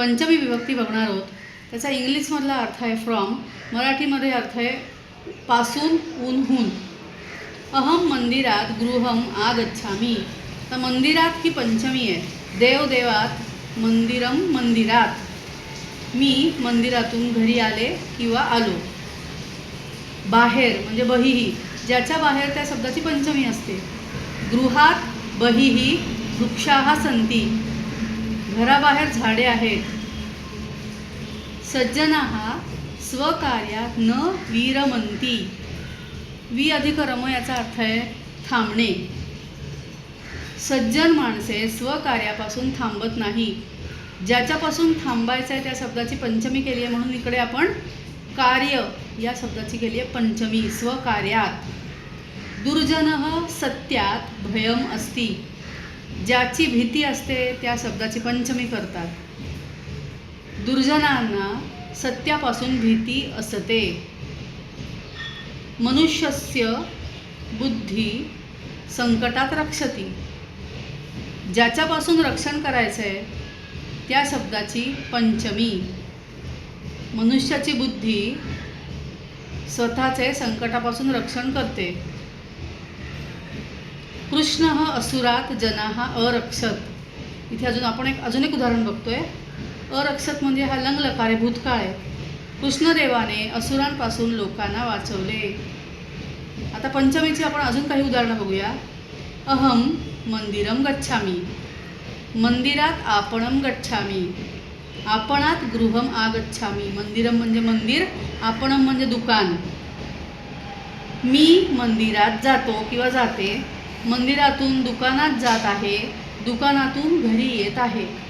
पंचमी विभक्ती बघणार आहोत. त्याचा इंग्लिशमधला अर्थ आहे फ्रॉम मराठीमध्ये अर्थ आहे पासून ऊनहून. अहम मंदिरात गृहम आगच्छामी. तर मंदिरात ही पंचमी आहे. देवदेवात मंदिरम मंदिरात. मी मंदिरातून घरी आले किंवा आलो. बाहेर म्हणजे बहिही. ज्याच्या बाहेर त्या शब्दाची पंचमी असते. गृहात बहिही वृक्षाहा संती घराबाहेर झाडे आहेत. सज्जनाहा स्वकार्यात न वीरमंती वी अधिक रम याचा अर्थ आहे थांबणे. सज्जन माणसे स्वकार्यापासून थांबत नाही. ज्याच्यापासून थांबायचं आहे त्या शब्दाची पंचमी केली आहे म्हणून इकडे आपण कार्य या शब्दाची केली आहे पंचमी स्वकार्यात. दुर्जन सत्यात भयम असती. ज्याची भीती असते त्या शब्दाची पंचमी करतात. दुर्जनांना सत्यापासून भीती असते. मनुष्यस्य बुद्धी संकटात रक्षती. ज्याच्यापासून रक्षण करायचं आहे त्या शब्दाची पंचमी. मनुष्याची बुद्धी स्वतःचे संकटापासून रक्षण करते. कृष्ण असुरात जना हा अरक्षत. इथे अजून आपण एक अजून एक उदाहरण बघतोय. अरक्षत म्हणजे हा लंगलकार आहे भूतकाळ. आहे कृष्णदेवाने असुरांपासून लोकांना वाचवले. आता पंचमीची आपण अजून काही उदाहरणं बघूया. अहम मंदिरम गच्छामी. मंदिरात आपणम गच्छामी. आपणात गृहम आगच्छामी. मंदिरम म्हणजे मंदिर आपणम म्हणजे दुकान. मी मंदिरात जातो किंवा जाते. मंदिरातून दुकानात जात आहे दुकानातून घरी येत आहे.